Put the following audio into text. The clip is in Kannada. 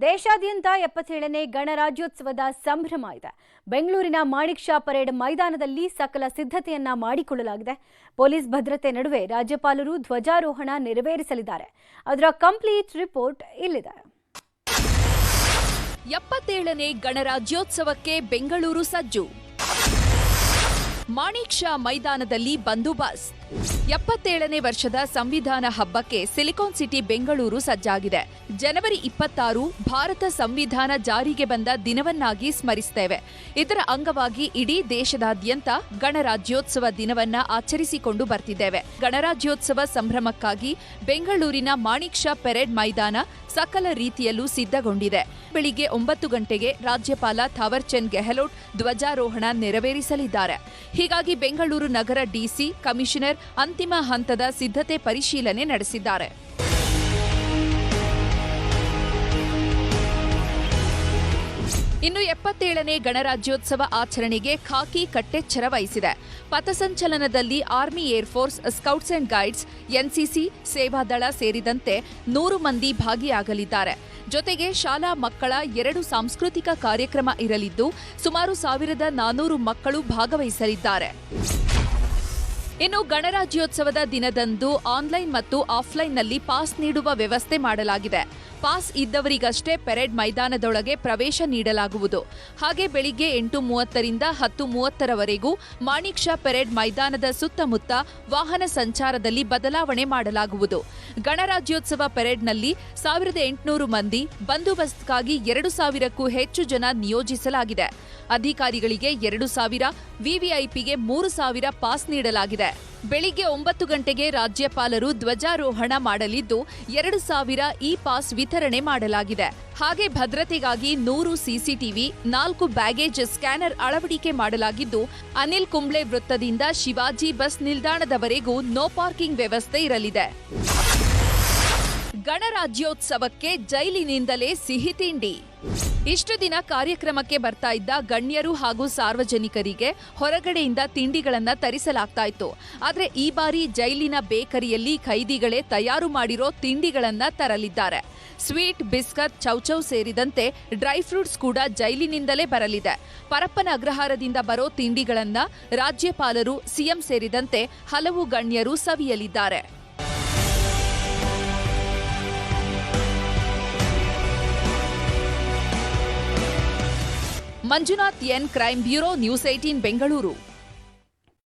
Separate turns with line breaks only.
ದೇಶಾದ್ಯಂತ ಎಪ್ಪತ್ತೇಳನೇ ಗಣರಾಜ್ಯೋತ್ಸವದ ಸಂಭ್ರಮ ಇದೆ. ಬೆಂಗಳೂರಿನ ಮಾಣಿಕ್ ಶಾ ಪರೇಡ್ ಮೈದಾನದಲ್ಲಿ ಸಕಲ ಸಿದ್ಧತೆಯನ್ನ ಮಾಡಿಕೊಳ್ಳಲಾಗಿದೆ. ಪೊಲೀಸ್ ಭದ್ರತೆ ನಡುವೆ ರಾಜ್ಯಪಾಲರು ಧ್ವಜಾರೋಹಣ ನೆರವೇರಿಸಲಿದ್ದಾರೆ. ಅದರ ಕಂಪ್ಲೀಟ್ ರಿಪೋರ್ಟ್ ಇಲ್ಲಿದೆ.
ಎಪ್ಪತ್ತೇಳನೇ ಗಣರಾಜ್ಯೋತ್ಸವಕ್ಕೆ ಬೆಂಗಳೂರು ಸಜ್ಜು. ಮಾಣಿಕ್ ಶಾ ಮೈದಾನದಲ್ಲಿ ಬಂದೋಬಸ್ತ್. ಎಪ್ಪತ್ತೇಳನೇ ವರ್ಷದ ಸಂವಿಧಾನ ಹಬ್ಬಕ್ಕೆ ಸಿಲಿಕಾನ್ ಸಿಟಿ ಬೆಂಗಳೂರು ಸಜ್ಜಾಗಿದೆ. ಜನವರಿ ಇಪ್ಪತ್ತಾರು ಭಾರತ ಸಂವಿಧಾನ ಜಾರಿಗೆ ಬಂದ ದಿನವನ್ನಾಗಿ ಸ್ಮರಿಸುತ್ತೇವೆ ಇದರ ಅಂಗವಾಗಿ ಇಡೀ ದೇಶದಾದ್ಯಂತ ಗಣರಾಜ್ಯೋತ್ಸವ ದಿನವನ್ನ ಆಚರಿಸಿಕೊಂಡು ಬರ್ತಿದ್ದೇವೆ. ಗಣರಾಜ್ಯೋತ್ಸವ ಸಂಭ್ರಮಕ್ಕಾಗಿ ಬೆಂಗಳೂರಿನ ಮಾಣಿಕ್ ಶಾ ಪೆರೇಡ್ ಮೈದಾನ ಸಕಲ ರೀತಿಯಲ್ಲೂ ಸಿದ್ಧಗೊಂಡಿದೆ. ಬೆಳಿಗ್ಗೆ ಒಂಬತ್ತು ಗಂಟೆಗೆ ರಾಜ್ಯಪಾಲ ಥಾವರ್ಚಂದ್ ಗೆಹ್ಲೋಟ್ ಧ್ವಜಾರೋಹಣ ನೆರವೇರಿಸಲಿದ್ದಾರೆ. ಹೀಗಾಗಿ ಬೆಂಗಳೂರು ನಗರ ಡಿಸಿ ಕಮಿಷನರ್ ಅಂತಿಮ ಹಂತದ ಸಿದ್ಧತೆ ಪರಿಶೀಲನೆ ನಡೆಸಿದ್ದಾರೆ. ಇನ್ನು ಎಪ್ಪತ್ತೇಳನೇ ಗಣರಾಜ್ಯೋತ್ಸವ ಆಚರಣೆಗೆ ಖಾಕಿ ಕಟ್ಟೆಚ್ಚರ ವಹಿಸಿದೆ. ಪಥಸಂಚಲನದಲ್ಲಿ army air force scouts and guides, NCC, ಸೇವಾದಳ ಸೇರಿದಂತೆ ನೂರು ಮಂದಿ ಭಾಗಿಯಾಗಲಿದ್ದಾರೆ. ಜೊತೆಗೆ ಶಾಲಾ ಮಕ್ಕಳ ಎರಡು ಸಾಂಸ್ಕೃತಿಕ ಕಾರ್ಯಕ್ರಮ ಇರಲಿದ್ದು, ಸುಮಾರು ಸಾವಿರದ ನಾನೂರು ಮಕ್ಕಳು ಭಾಗವಹಿಸಲಿದ್ದಾರೆ. ಇನ್ನು ಗಣರಾಜ್ಯೋತ್ಸವದ ದಿನದಂದು ಆನ್ಲೈನ್ ಮತ್ತು ಆಫ್ಲೈನ್ನಲ್ಲಿ ಪಾಸ್ ನೀಡುವ ವ್ಯವಸ್ಥೆ ಮಾಡಲಾಗಿದೆ. ಪಾಸ್ ಇದ್ದವರಿಗಷ್ಟೇ ಪೆರೇಡ್ ಮೈದಾನದೊಳಗೆ ಪ್ರವೇಶ ನೀಡಲಾಗುವುದು. ಹಾಗೆ ಬೆಳಿಗ್ಗೆ ಎಂಟು ಮೂವತ್ತರಿಂದ ಹತ್ತು ಮೂವತ್ತರವರೆಗೂ ಮಾಣಿಕ್ ಶಾ ಪೆರೇಡ್ ಮೈದಾನದ ಸುತ್ತಮುತ್ತ ವಾಹನ ಸಂಚಾರದಲ್ಲಿ ಬದಲಾವಣೆ ಮಾಡಲಾಗುವುದು. ಗಣರಾಜ್ಯೋತ್ಸವ ಪೆರೇಡ್ನಲ್ಲಿ ಸಾವಿರದ ಎಂಟುನೂರು ಮಂದಿ, ಬಂದೋಬಸ್ತ್ಗಾಗಿ ಎರಡು ಸಾವಿರಕ್ಕೂ ಹೆಚ್ಚು ಜನ ನಿಯೋಜಿಸಲಾಗಿದೆ. ಅಧಿಕಾರಿಗಳಿಗೆ ಎರಡು ಸಾವಿರ, ವಿವಿಐಪಿಗೆ ಮೂರು ಸಾವಿರ ಪಾಸ್ ನೀಡಲಾಗಿದೆ. ಬೆಳಿಗ್ಗೆ ಒಂಬತ್ತು ಗಂಟೆಗೆ ರಾಜ್ಯಪಾಲರು ಧ್ವಜಾರೋಹಣ ಮಾಡಲಿದ್ದು, ಎರಡು ಸಾವಿರ ಇ ಪಾಸ್ ವಿತರಣೆ ಮಾಡಲಾಗಿದೆ. ಹಾಗೆ ಭದ್ರತೆಗಾಗಿ ನೂರು ಸಿಸಿಟಿವಿ, ನಾಲ್ಕು ಬ್ಯಾಗೇಜ್ ಸ್ಕ್ಯಾನರ್ ಅಳವಡಿಕೆ ಮಾಡಲಾಗಿದ್ದು, ಅನಿಲ್ ಕುಂಬ್ಳೆ ವೃತ್ತದಿಂದ ಶಿವಾಜಿ ಬಸ್ ನಿಲ್ದಾಣದವರೆಗೂ ನೋ ಪಾರ್ಕಿಂಗ್ ವ್ಯವಸ್ಥೆ ಇರಲಿದೆ. ಗಣರಾಜ್ಯೋತ್ಸವಕ್ಕೆ ಜೈಲಿನಿಂದಲೇ ಸಿಹಿ ತಿಂಡಿ. ಇಷ್ಟು ದಿನ ಕಾರ್ಯಕ್ರಮಕ್ಕೆ ಬರ್ತಾ ಇದ್ದ ಗಣ್ಯರು ಹಾಗೂ ಸಾರ್ವಜನಿಕರಿಗೆ ಹೊರಗಡೆಯಿಂದ ತಿಂಡಿಗಳನ್ನ ತರಿಸಲಾಗ್ತಾ ಇತ್ತು ಆದ್ರೆ ಈ ಬಾರಿ ಜೈಲಿನ ಬೇಕರಿಯಲ್ಲಿ ಖೈದಿಗಳೇ ತಯಾರು ಮಾಡಿರೋ ತಿಂಡಿಗಳನ್ನ ತರಲಿದ್ದಾರೆ. ಸ್ವೀಟ್, ಬಿಸ್ಕತ್ ಚೌಚೌ ಸೇರಿದಂತೆ ಡ್ರೈ ಫ್ರೂಟ್ಸ್ ಕೂಡ ಜೈಲಿನಿಂದಲೇ ಬರಲಿದೆ. ಪರಪ್ಪನ ಅಗ್ರಹಾರದಿಂದ ಬರೋ ತಿಂಡಿಗಳನ್ನ ರಾಜ್ಯಪಾಲರು, ಸಿಎಂ ಸೇರಿದಂತೆ ಹಲವು ಗಣ್ಯರು ಸವಿಯಲಿದ್ದಾರೆ. Manjunath N crime bureau news eighteen Bengaluru.